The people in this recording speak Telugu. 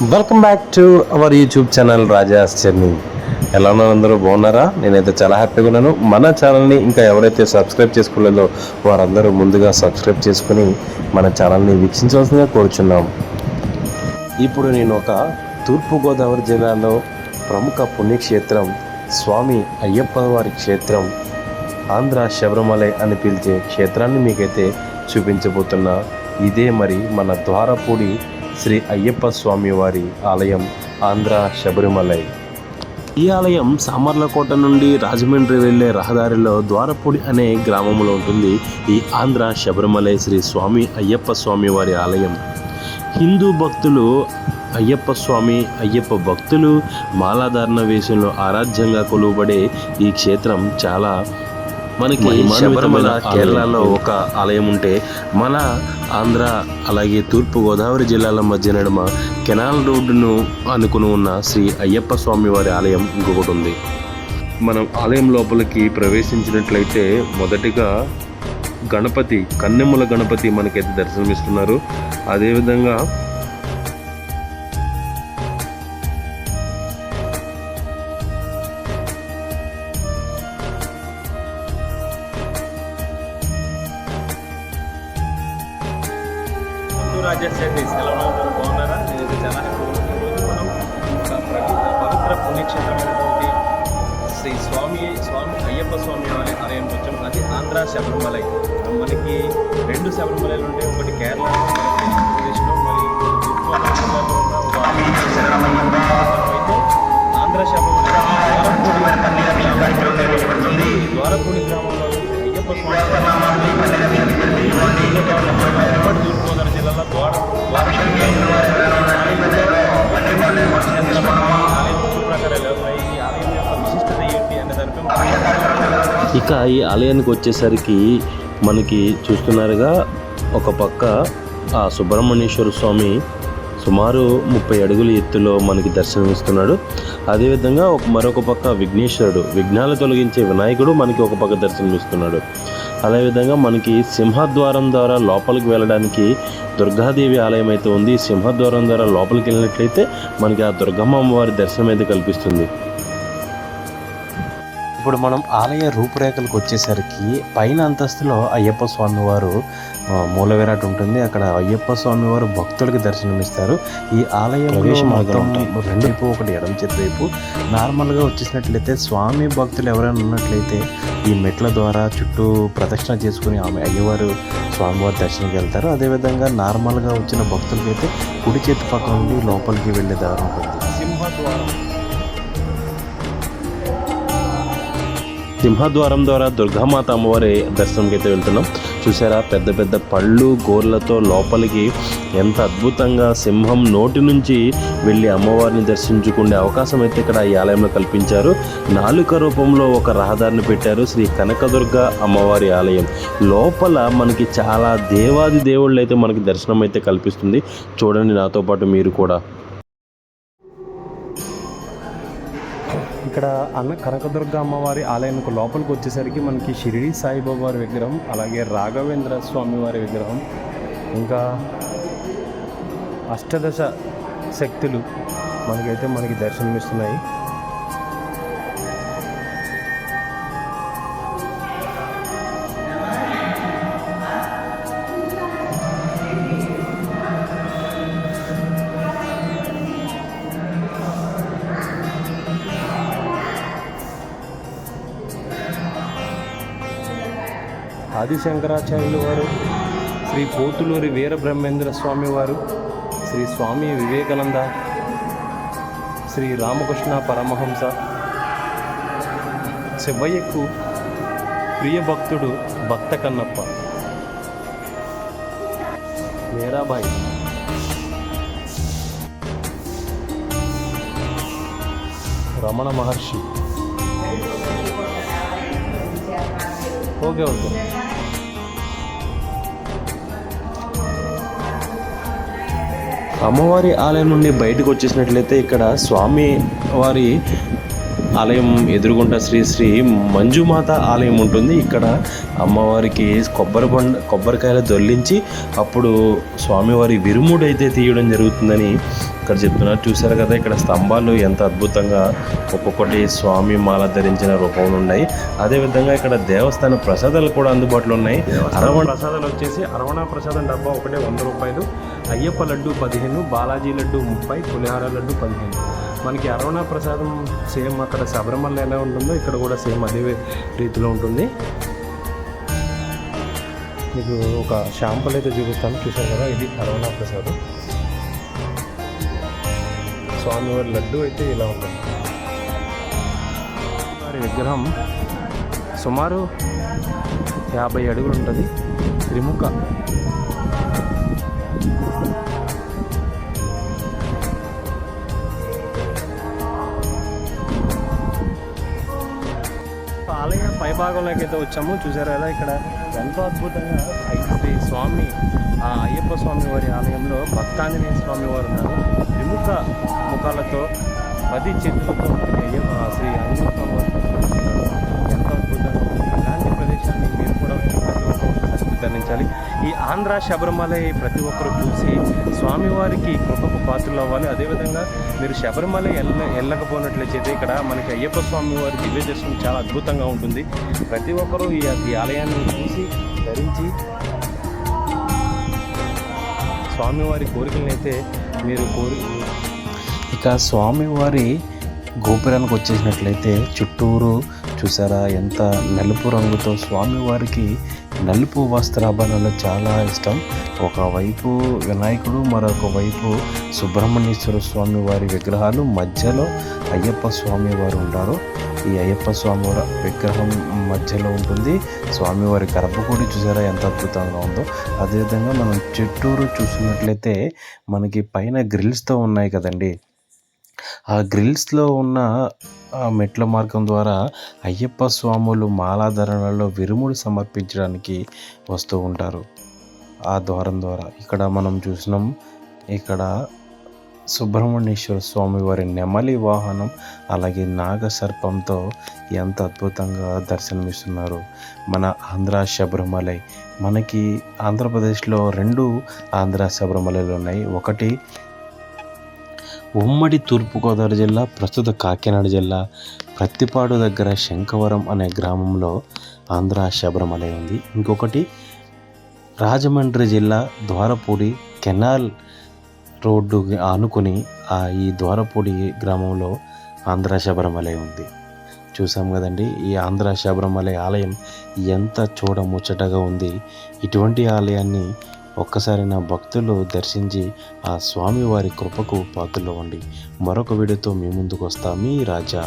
Welcome back to our YouTube channel Raja's Journey ఎలా ఉన్నారు అందరూ? బాగున్నారా? నేనైతే చాలా హ్యాపీగా ఉన్నాను. మన ఛానల్ని ఇంకా ఎవరైతే సబ్స్క్రైబ్ చేసుకోలేదో వారందరూ ముందుగా సబ్స్క్రైబ్ చేసుకుని మన ఛానల్ని వీక్షించవలసిందిగా కోరుచున్నాం. ఇప్పుడు నేను ఒక తూర్పుగోదావరి జిల్లాలో ప్రముఖ పుణ్యక్షేత్రం స్వామి అయ్యప్ప వారి క్షేత్రం ఆంధ్ర శబరిమలై అని పిలిచే క్షేత్రాన్ని మీకైతే చూపించబోతున్నా. ఇదే మరి మన ద్వారపూడి శ్రీ అయ్యప్ప స్వామివారి ఆలయం ఆంధ్ర శబరిమలై. ఈ ఆలయం సామర్లకోట నుండి రాజమండ్రి వెళ్ళే రహదారిలో ద్వారపూడి అనే గ్రామంలో ఉంటుంది ఈ ఆంధ్ర శబరిమలై శ్రీ స్వామి అయ్యప్ప స్వామి వారి ఆలయం. హిందూ భక్తులు అయ్యప్ప స్వామి అయ్యప్ప భక్తులు మాలాధారణ వేషంలో ఆరాధ్యంగా కొలువబడే ఈ క్షేత్రం చాలా మనకి శబరిమల కేరళలో ఒక ఆలయం ఉంటే మన ఆంధ్ర అలాగే తూర్పు గోదావరి జిల్లాల మధ్య నడుమ కెనాల్ రోడ్డును అనుకుని ఉన్న శ్రీ అయ్యప్ప స్వామి వారి ఆలయం ఇంకొకటి ఉంది. మనం ఆలయం లోపలికి ప్రవేశించినట్లయితే మొదటిగా గణపతి కన్నెముల గణపతి మనకైతే దర్శనమిస్తున్నారు. అదేవిధంగా హిందూ రాజ్యాన్ని ఎలా బాగున్నారా? నేనైతే చాలా హ్యాపీగా ఈరోజు మనం పవిత్ర పుణ్యక్షేత్రమైనటువంటి శ్రీ స్వామి స్వామి అయ్యప్ప స్వామి ఆలయం వచ్చాం అది ఆంధ్ర శబరిమలై. మనకి రెండు శబరిమలైలు ఉంటాయి. ఒకటి కేరళ ఇక ఈ ఆలయానికి వచ్చేసరికి మనకి చూస్తున్నారుగా ఒక పక్క ఆ సుబ్రహ్మణ్యేశ్వర స్వామి సుమారు ముప్పై అడుగుల ఎత్తులో మనకి దర్శనమిస్తున్నాడు. అదేవిధంగా ఒక మరొక పక్క విఘ్నేశ్వరుడు విఘ్నాలు తొలగించే వినాయకుడు మనకి ఒక పక్క దర్శనమిస్తున్నాడు. అదేవిధంగా మనకి సింహద్వారం ద్వారా లోపలికి వెళ్ళడానికి దుర్గాదేవి ఆలయం అయితే ఉంది. సింహద్వారం ద్వారా లోపలికి వెళ్ళినట్లయితే మనకి ఆ దుర్గమ్మ అమ్మవారి దర్శనం అయితే కల్పిస్తుంది. ఇప్పుడు మనం ఆలయ రూపురేఖలకు వచ్చేసరికి పైన అంతస్తులో అయ్యప్ప స్వామి వారు ఆ, మూల విరాట్ ఉంటుంది. అక్కడ అయ్యప్ప స్వామి వారు భక్తులకి దర్శనమిస్తారు. ఈ ఆలయం మొత్తం రెండు. వైపు ఒకటి ఎడమ చేతి వైపు. నార్మల్గా వచ్చేసినట్లయితే స్వామి భక్తులు ఎవరైనా ఉన్నట్లయితే ఈ మెట్ల ద్వారా చుట్టూ ప్రదక్షిణ చేసుకుని ఆమె అయ్యవారు స్వామివారి దర్శనంకి వెళ్తారు. అదేవిధంగా నార్మల్గా వచ్చిన భక్తులకైతే కుడి చేతి పక్క నుండి లోపలికి వెళ్ళే దారి ఉంటుంది. సింహద్వారం. సింహద్వారం ద్వారా దుర్గామాత అమ్మవారి దర్శనంకి అయితే వెళ్తున్నాం. చూసారా పెద్ద పెద్ద పళ్ళు గోర్లతో లోపలికి ఎంత అద్భుతంగా సింహం నోటి నుంచి వెళ్ళి అమ్మవారిని దర్శించుకునే అవకాశం అయితే ఇక్కడ ఈ ఆలయంలో కల్పించారు. నాలుక రూపంలో ఒక రహదారిని పెట్టారు శ్రీ కనకదుర్గ అమ్మవారి ఆలయం. లోపల మనకి చాలా దేవాది దేవుళ్ళు అయితే మనకి దర్శనం అయితే కల్పిస్తుంది. చూడండి నాతో పాటు మీరు కూడా. ఇక్కడ అన్న కనకదుర్గ అమ్మవారి ఆలయానికి లోపలికి వచ్చేసరికి మనకి షిరిడి సాయిబాబా వారి విగ్రహం అలాగే రాఘవేంద్ర స్వామి వారి విగ్రహం ఇంకా అష్టదశ శక్తులు మనకైతే మనకి దర్శనమిస్తున్నాయి. ఆదిశంకరాచార్యులు వారు శ్రీ పోతులూరి వీరబ్రహ్మేంద్ర స్వామి వారు శ్రీ స్వామి వివేకానంద శ్రీ రామకృష్ణ పరమహంస. శివయ్యకు ప్రియ భక్తుడు భక్త కన్నప్ప. మీరాబాయి. రమణ మహర్షి. Okay okay. అమ్మవారి ఆలయం నుండి బయటకు వచ్చేసినట్లయితే ఇక్కడ స్వామి వారి ఆలయం ఎదురుగుంట శ్రీ శ్రీ మంజుమాత ఆలయం ఉంటుంది. ఇక్కడ అమ్మవారికి కొబ్బరి బండ కొబ్బరికాయలు దొల్లించి అప్పుడు స్వామివారి విరుముడైతే తీయడం జరుగుతుందని ఇక్కడ చెప్తున్నారు. చూసారు కదా ఇక్కడ స్తంభాలు ఎంత అద్భుతంగా ఒక్కొక్కటి స్వామి మాల ధరించిన రూపంలో ఉన్నాయి. అదేవిధంగా ఇక్కడ దేవస్థాన ప్రసాదాలు కూడా అందుబాటులో ఉన్నాయి. అరవణ ప్రసాదాలు వచ్చేసి అరవణ ప్రసాదం డబ్బా ఒకటే వంద రూపాయలు అయ్యప్ప లడ్డు పదిహేను బాలాజీ లడ్డు ముప్పై పులిహార లడ్డు పదిహేను. మనకి అరవణ ప్రసాదం సేమ్ అక్కడ శబరిమల ఎలా ఉంటుందో ఇక్కడ కూడా సేమ్ అదే రీతిలో ఉంటుంది. మీకు ఒక షాంపుల్ అయితే చూపిస్తాను. చూసారు కదా ఇది అరవణ ప్రసాదం. స్వామివారి లడ్డు అయితే ఇలా ఉంటుంది వారి విగ్రహం సుమారు యాభై అడుగులు ఉంటుంది. త్రిముఖ. ఆలయ పైభాగంలోకి అయితే వచ్చాము. చూసారు కదా ఇక్కడ ఎంతో అద్భుతంగా. శ్రీ స్వామి ఆ అయ్యప్ప స్వామి వారి ఆలయంలో భక్తాంజనేయ స్వామి వారు ఉన్నారు. విముఖ ముఖాలతో పది చేతులతో అయ్యప్ప ఆ శ్రీ అయ్యప్ప స్వామి అద్భుతంగా ఇలాంటి ప్రదేశాన్ని మీరు కూడా ప్రతి ఒక్కరు ధరించాలి ఈ ఆంధ్ర శబరిమలై ప్రతి ఒక్కరు చూసి స్వామివారికి కృపకు పాత్రలు అవ్వాలి. అదేవిధంగా మీరు శబరిమల వెళ్ళ వెళ్ళకపోయినట్లయితే ఇక్కడ మనకి అయ్యప్ప స్వామి వారి దివ్య దర్శనం చాలా అద్భుతంగా ఉంటుంది. ప్రతి ఒక్కరూ ఈ ఆలయాన్ని చూసి ధరించి స్వామివారి కోరికలనైతే అయితే మీరు కోరి ఇక స్వామివారి గోపురానికి వచ్చేసినట్లయితే చుట్టూరు చూసారా ఎంత నలుపు రంగుతో స్వామివారికి నలుపు వస్త్రాభరణాలు చాలా ఇష్టం. ఒకవైపు వినాయకుడు మరొక వైపు సుబ్రహ్మణ్యేశ్వర స్వామి వారి విగ్రహాలు. మధ్యలో అయ్యప్ప స్వామి వారు ఉంటారు. ఈ అయ్యప్ప స్వామి వారి విగ్రహం మధ్యలో ఉంటుంది. స్వామివారి గర్భగుడి చూసారా ఎంత అద్భుతంగా ఉందో. అదేవిధంగా మనం చుట్టూరు చూసినట్లయితే మనకి పైన గ్రిల్స్తో ఉన్నాయి కదండి. ఆ గ్రిల్స్లో ఉన్న మెట్ల మార్గం ద్వారా అయ్యప్ప స్వాములు మాలాధరణలో విరుముడు సమర్పించడానికి వస్తూ ఉంటారు. ఆ ద్వారం ద్వారా ఇక్కడ మనం చూసినాం ఇక్కడ సుబ్రహ్మణ్యేశ్వర స్వామి వారి నెమలి వాహనం అలాగే నాగసర్పంతో ఎంత అద్భుతంగా దర్శనమిస్తున్నారు. మన ఆంధ్ర శబరిమలై మనకి ఆంధ్రప్రదేశ్లో రెండు ఆంధ్ర శబరిమలలు ఉన్నాయి. ఒకటి ఉమ్మడి తూర్పుగోదావరి జిల్లా ప్రస్తుత కాకినాడ జిల్లా ప్రత్తిపాడు దగ్గర శంఖవరం అనే గ్రామంలో ఆంధ్ర శబరిమలై ఉంది. ఇంకొకటి రాజమండ్రి జిల్లా ద్వారపూడి కెనాల్ రోడ్డు ఆనుకుని ఆ ఈ ద్వారపూడి గ్రామంలో ఆంధ్ర శబరిమలై ఉంది. చూసాం కదండి ఈ ఆంధ్ర శబరిమలై ఆలయం ఎంత చూడ ముచ్చటగా ఉంది. ఇటువంటి ఆలయాన్ని ఒక్కసారి నా భక్తులు దర్శించి ఆ స్వామివారి కృపకు పాత్రలో ఉండి మరొక వీడియోతో మీ ముందుకు వస్తా. మీ రాజా.